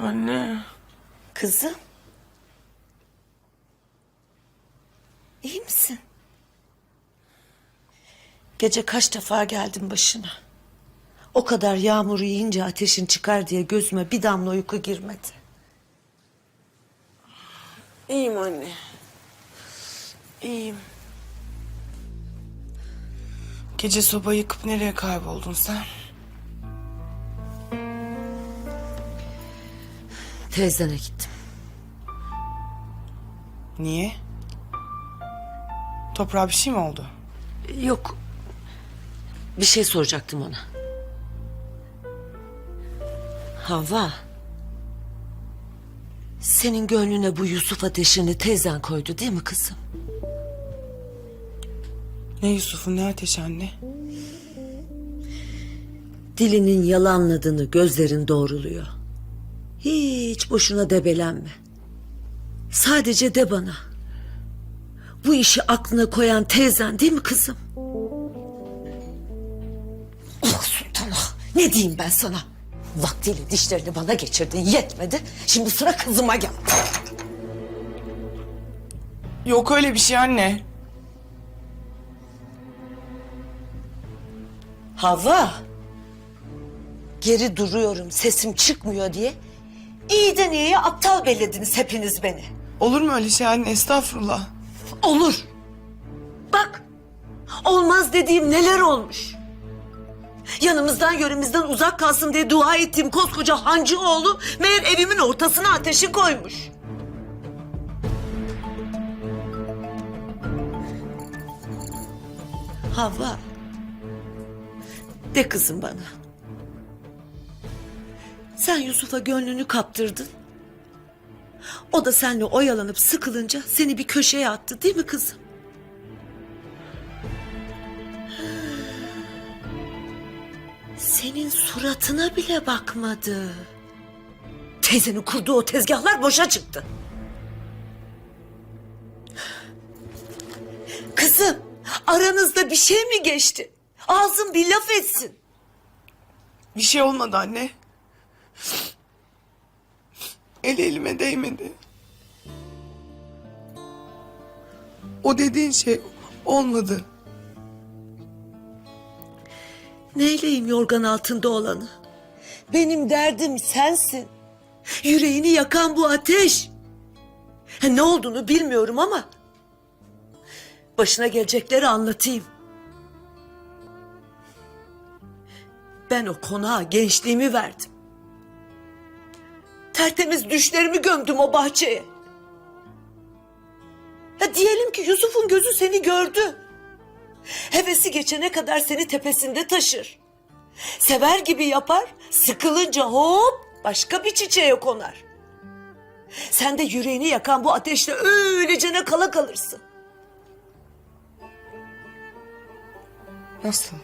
Anne. Kızım. İyi misin? Gece kaç defa geldim başına. O kadar yağmur yiyince ateşin çıkar diye gözüme bir damla uyku girmedi. İyiyim anne. İyiyim. Gece soba yıkıp nereye kayboldun sen? Teyzene gittim. Niye? Toprağa bir şey mi oldu? Yok. Bir şey soracaktım ona. Hava. Senin gönlüne bu Yusuf ateşini teyzen koydu değil mi kızım? Ne Yusuf'un ne ateşi anne? Dilinin yalanladığını gözlerin doğruluyor. Hiç boşuna debelenme. Sadece de bana. Bu işi aklına koyan teyzen değil mi kızım? Ah Sultan ah, ne diyeyim ben sana? Vaktiyle dişlerini bana geçirdin yetmedi. Şimdi sıra kızıma geldi. Yok öyle bir şey anne. Hava. Geri duruyorum sesim çıkmıyor diye. İyiden iyiye aptal bellediniz hepiniz beni. Olur mu öyle şey anne? Estağfurullah. Olur. Bak. Olmaz dediğim neler olmuş. Yanımızdan yöremizden uzak kalsın diye dua ettiğim koskoca hancıoğlu meğer evimin ortasına ateşi koymuş. Hava. De kızım bana. Sen Yusuf'a gönlünü kaptırdın. O da seninle oyalanıp sıkılınca seni bir köşeye attı değil mi kızım? Senin suratına bile bakmadı. Teyzenin kurduğu o tezgahlar boşa çıktı. Kızım, aranızda bir şey mi geçti? Ağzın bir laf etsin. Bir şey olmadı anne. El elime değmedi. O dediğin şey olmadı. Neyleyim yorgan altında olanı? Benim derdim sensin. Yüreğini yakan bu ateş. Ne olduğunu bilmiyorum ama... ...başına gelecekleri anlatayım. Ben o konağa gençliğimi verdim. Tertemiz düşlerimi gömdüm o bahçeye. Ya diyelim ki Yusuf'un gözü seni gördü. Hevesi geçene kadar seni tepesinde taşır. Sever gibi yapar, sıkılınca hop başka bir çiçeğe konar. Sen de yüreğini yakan bu ateşle öylecene kala kalırsın. Nasıl?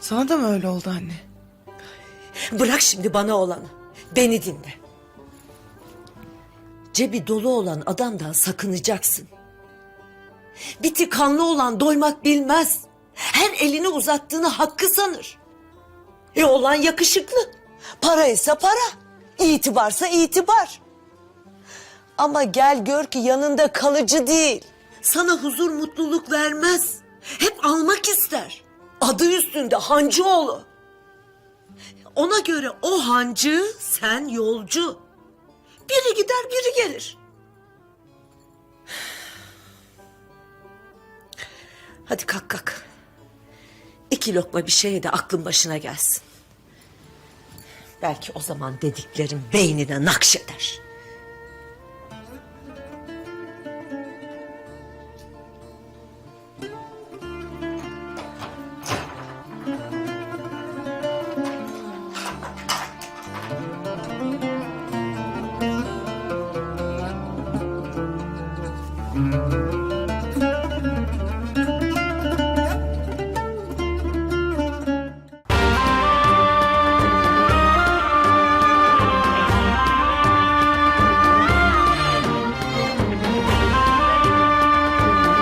Sana da mı öyle oldu anne? Bırak şimdi bana olanı. Beni dinle. Cebi dolu olan adamdan sakınacaksın. Biti kanlı olan doymak bilmez. Her elini uzattığını hakkı sanır. E olan yakışıklı. Para ise para. İtibarsa itibar. Ama gel gör ki yanında kalıcı değil. Sana huzur mutluluk vermez. Hep almak ister. Adı üstünde Hancıoğlu. Ona göre o hancı, sen yolcu. Biri gider, biri gelir. Hadi kalk kalk. İki lokma bir şeye de aklın başına gelsin. Belki o zaman dediklerim beynine nakşeder.